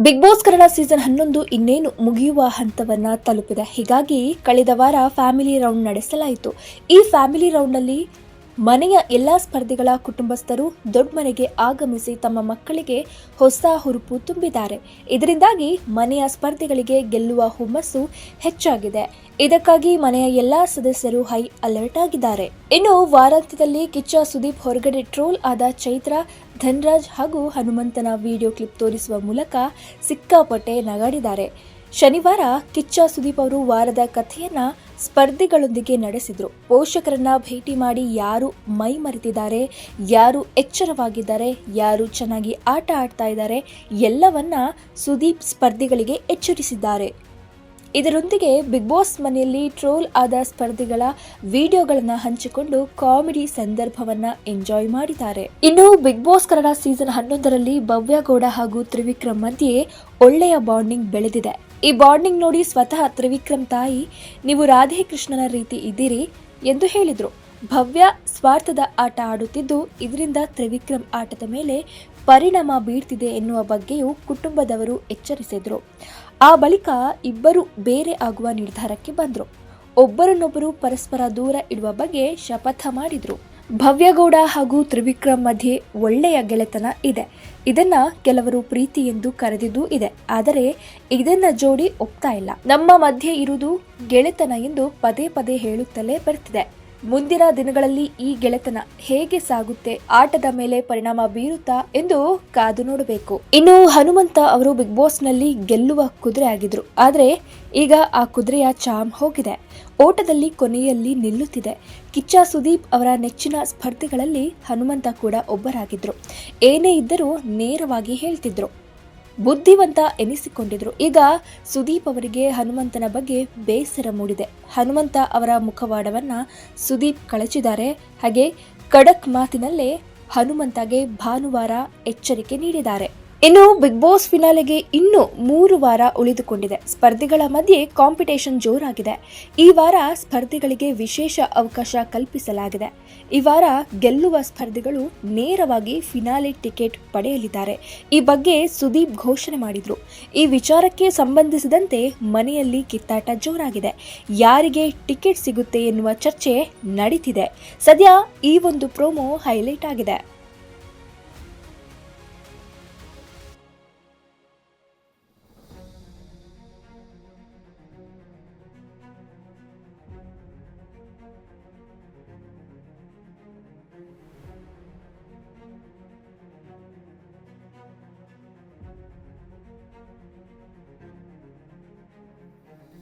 Big boss Kannada season ಹನ್ನೊಂದು ಇನ್ನೇನು ಮುಗಿಯುವ ಹಂತವನ್ನ ತಲುಪಿದೆ. ಹೀಗಾಗಿ ಕಳೆದ ವಾರ ಫ್ಯಾಮಿಲಿ ರೌಂಡ್ ನಡೆಸಲಾಯಿತು. ಈ ಫ್ಯಾಮಿಲಿ ರೌಂಡ್ನಲ್ಲಿ ಮನೆಯ ಎಲ್ಲಾ ಸ್ಪರ್ಧಿಗಳ ಕುಟುಂಬಸ್ಥರು ದೊಡ್ಡ ಮನೆಗೆ ಆಗಮಿಸಿ ತಮ್ಮ ಮಕ್ಕಳಿಗೆ ಹೊಸ ಹುರುಪು ತುಂಬಿದ್ದಾರೆ. ಇದರಿಂದಾಗಿ ಮನೆಯ ಸ್ಪರ್ಧಿಗಳಿಗೆ ಗೆಲ್ಲುವ ಹುಮ್ಮಸ್ಸು ಹೆಚ್ಚಾಗಿದೆ. ಇದಕ್ಕಾಗಿ ಮನೆಯ ಎಲ್ಲಾ ಸದಸ್ಯರು ಹೈ ಅಲರ್ಟ್ ಆಗಿದ್ದಾರೆ. ಇನ್ನು ವಾರಾಂತ್ಯದಲ್ಲಿ ಕಿಚ್ಚ ಸುದೀಪ್ ಹೊರಗಡೆ ಟ್ರೋಲ್ ಆದ ಚೈತ್ರ, ಧನ್ರಾಜ್ ಹಾಗೂ ಹನುಮಂತನ ವಿಡಿಯೋ ಕ್ಲಿಪ್ ತೋರಿಸುವ ಮೂಲಕ ಸಿಕ್ಕಾಪಟ್ಟೆ ನಗಾಡಿದ್ದಾರೆ. ಶನಿವಾರ ಕಿಚ್ಚ ಸುದೀಪ್ ಅವರು ವಾರದ ಕಥೆಯನ್ನ ಸ್ಪರ್ಧಿಗಳೊಂದಿಗೆ ನಡೆಸಿದ್ರು. ಪೋಷಕರನ್ನ ಭೇಟಿ ಮಾಡಿ ಯಾರು ಮೈ ಮರೆತಿದ್ದಾರೆ, ಯಾರು ಎಚ್ಚರವಾಗಿದ್ದಾರೆ, ಯಾರು ಚೆನ್ನಾಗಿ ಆಟ ಆಡ್ತಾ ಇದ್ದಾರೆ, ಎಲ್ಲವನ್ನ ಸುದೀಪ್ ಸ್ಪರ್ಧಿಗಳಿಗೆ ಎಚ್ಚರಿಸಿದ್ದಾರೆ. ಇದರೊಂದಿಗೆ ಬಿಗ್ ಬಾಸ್ ಮನೆಯಲ್ಲಿ ಟ್ರೋಲ್ ಆದ ಸ್ಪರ್ಧಿಗಳ ವಿಡಿಯೋಗಳನ್ನು ಹಂಚಿಕೊಂಡು ಕಾಮಿಡಿ ಸಂದರ್ಭವನ್ನ ಎಂಜಾಯ್ ಮಾಡಿದ್ದಾರೆ. ಇನ್ನು ಬಿಗ್ ಬಾಸ್ ಕನ್ನಡ ಸೀಸನ್ ಹನ್ನೊಂದರಲ್ಲಿ ಭವ್ಯಗೌಡ ಹಾಗೂ ತ್ರಿವಿಕ್ರಮ್ ಮಧ್ಯೆ ಒಳ್ಳೆಯ ಬಾಂಡಿಂಗ್ ಬೆಳೆದಿದೆ. ಈ ಬಾಂಡಿಂಗ್ ನೋಡಿ ಸ್ವತಃ ತ್ರಿವಿಕ್ರಮ್ ತಾಯಿ, ನೀವು ರಾಧೆ ಕೃಷ್ಣನ ರೀತಿ ಇದ್ದೀರಿ ಎಂದು ಹೇಳಿದರು. ಭವ್ಯ ಸ್ವಾರ್ಥದ ಆಟ ಆಡುತ್ತಿದ್ದು ಇದರಿಂದ ತ್ರಿವಿಕ್ರಮ್ ಆಟದ ಮೇಲೆ ಪರಿಣಾಮ ಬೀಳ್ತಿದೆ ಎನ್ನುವ ಬಗ್ಗೆಯೂ ಕುಟುಂಬದವರು ಎಚ್ಚರಿಸಿದರು. ಆ ಬಳಿಕ ಇಬ್ಬರು ಬೇರೆ ಆಗುವ ನಿರ್ಧಾರಕ್ಕೆ ಬಂದರು. ಒಬ್ಬರನ್ನೊಬ್ಬರು ಪರಸ್ಪರ ದೂರ ಇಡುವ ಬಗ್ಗೆ ಶಪಥ ಮಾಡಿದ್ರು. ಭವ್ಯಗೌಡ ಹಾಗೂ ತ್ರಿವಿಕ್ರಮ್ ಮಧ್ಯೆ ಒಳ್ಳೆಯ ಗೆಳೆತನ ಇದೆ. ಇದನ್ನ ಕೆಲವರು ಪ್ರೀತಿ ಎಂದು ಕರೆದಿದ್ದೂ ಇದೆ. ಆದರೆ ಇದನ್ನ ಜೋಡಿ ಒಪ್ತಾ ಇಲ್ಲ. ನಮ್ಮ ಮಧ್ಯೆ ಇರುವುದು ಗೆಳೆತನ ಎಂದು ಪದೇ ಪದೇ ಹೇಳುತ್ತಲೇ ಬರ್ತಿದೆ. ಮುಂದಿನ ದಿನಗಳಲ್ಲಿ ಈ ಗೆಳೆತನ ಹೇಗೆ ಸಾಗುತ್ತೆ, ಆಟದ ಮೇಲೆ ಪರಿಣಾಮ ಬೀರುತ್ತಾ ಎಂದು ಕಾದು ನೋಡಬೇಕು. ಇನ್ನು ಹನುಮಂತ ಅವರು ಬಿಗ್ ಬಾಸ್ನಲ್ಲಿ ಗೆಲ್ಲುವ ಕುದುರೆ ಆಗಿದ್ರು. ಆದ್ರೆ ಈಗ ಆ ಕುದುರೆಯ ಚಾಮ್ ಹೋಗಿದೆ. ಓಟದಲ್ಲಿ ಕೊನೆಯಲ್ಲಿ ನಿಲ್ಲುತ್ತಿದೆ. ಕಿಚ್ಚ ಸುದೀಪ್ ಅವರ ನೆಚ್ಚಿನ ಸ್ಪರ್ಧಿಗಳಲ್ಲಿ ಹನುಮಂತ ಕೂಡ ಒಬ್ಬರಾಗಿದ್ರು. ಏನೇ ಇದ್ದರೂ ನೇರವಾಗಿ ಹೇಳ್ತಿದ್ರು. ಬುದ್ಧಿವಂತ ಎನಿಸಿಕೊಂಡಿದ್ರು. ಈಗ ಸುದೀಪ್ ಅವರಿಗೆ ಹನುಮಂತನ ಬಗ್ಗೆ ಬೇಸರ ಮೂಡಿದೆ. ಹನುಮಂತ ಅವರ ಮುಖವಾಡವನ್ನ ಸುದೀಪ್ ಕಳಚಿದ್ದಾರೆ. ಹಾಗೆ ಖಡಕ್ ಮಾತಿನಲ್ಲೇ ಹನುಮಂತಗೆ ಭಾನುವಾರ ಎಚ್ಚರಿಕೆ ನೀಡಿದ್ದಾರೆ. ಇನ್ನು ಬಿಗ್ ಬಾಸ್ ಫಿನಾಲೆಗೆ ಇನ್ನು ಮೂರು ವಾರ ಉಳಿದುಕೊಂಡಿದೆ. ಸ್ಪರ್ಧಿಗಳ ಮಧ್ಯೆ ಕಾಂಪಿಟೇಷನ್ ಜೋರಾಗಿದೆ. ಈ ವಾರ ಸ್ಪರ್ಧಿಗಳಿಗೆ ವಿಶೇಷ ಅವಕಾಶ ಕಲ್ಪಿಸಲಾಗಿದೆ. ಈ ವಾರ ಗೆಲ್ಲುವ ಸ್ಪರ್ಧಿಗಳು ನೇರವಾಗಿ ಫಿನಾಲೆ ಟಿಕೆಟ್ ಪಡೆಯಲಿದ್ದಾರೆ. ಈ ಬಗ್ಗೆ ಸುದೀಪ್ ಘೋಷಣೆ ಮಾಡಿದ್ರು. ಈ ವಿಚಾರಕ್ಕೆ ಸಂಬಂಧಿಸಿದಂತೆ ಮನೆಯಲ್ಲಿ ಕಿತ್ತಾಟ ಜೋರಾಗಿದೆ. ಯಾರಿಗೆ ಟಿಕೆಟ್ ಸಿಗುತ್ತೆ ಎನ್ನುವ ಚರ್ಚೆ ನಡೀತಿದೆ. ಸದ್ಯ ಈ ಒಂದು ಪ್ರೋಮೋ ಹೈಲೈಟ್ ಆಗಿದೆ.